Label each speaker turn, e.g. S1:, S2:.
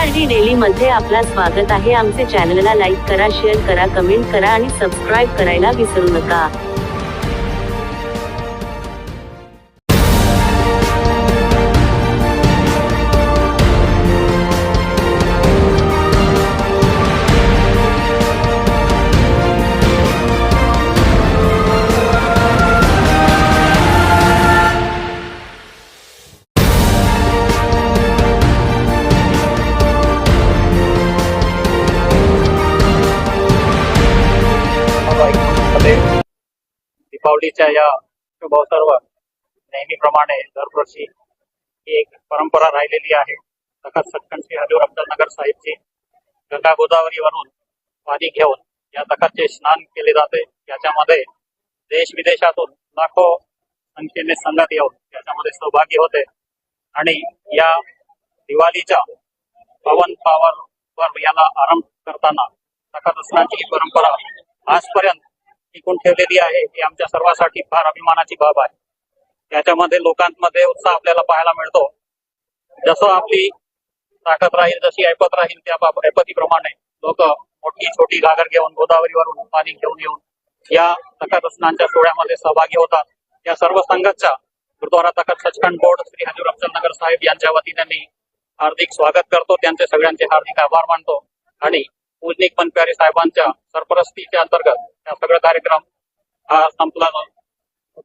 S1: R D daily मध्ये आपला स्वागत आहे. आमचे चॅनलला लाईक करा शेअर करा कमेंट करा आणि सबस्क्राईब करायला विसरू नका.
S2: मध्ये दीपावलीच्या या शुभ अवसरावर नेहमीप्रमाणे दरवर्षी ही एक परंपरा राहिलेली आहे. तखत सटकन श्री हजूर अफजल नगर साहेबची गंगा गोदावरीवरून पाणी घेऊन या तखतचे स्नान केले जाते. याच्यामध्ये देश विदेशातून लाखो संख्येने संगत येऊन याच्यामध्ये सहभागी होते. आणि या दिवाळीच्या पवन पावर वर याला आरंभ करताना तखत स्नानची ही परंपरा आजपर्यंत टिकून ठेवलेली आहे ही आमच्या सर्वांसाठी फार अभिमानाची बाब आहे. याच्यामध्ये लोकांमध्ये उत्साह आपल्याला पाहायला मिळतो. जसं आपली ताकद राहील जशी ऐपत राहील त्या बाब- ऐपतीप्रमाणे लोक मोठी छोटी घागर घेऊन गोदावरीवरून पाणी घेऊन येऊन या तखत स्नानच्या सोहळ्यामध्ये सहभागी होतात. या सर्व संघाच्या गुरुद्वारा तखत सचखंड बोर्ड श्री हजूर अफजल साहेब यांच्या वतीने मी हार्दिक स्वागत करतो. त्यांचे सगळ्यांचे हार्दिक आभार मानतो. आणि पूजनिक मनप्यारे साहेबांच्या सरपरस्तीच्या अंतर्गत हा सगळा कार्यक्रम हा संपला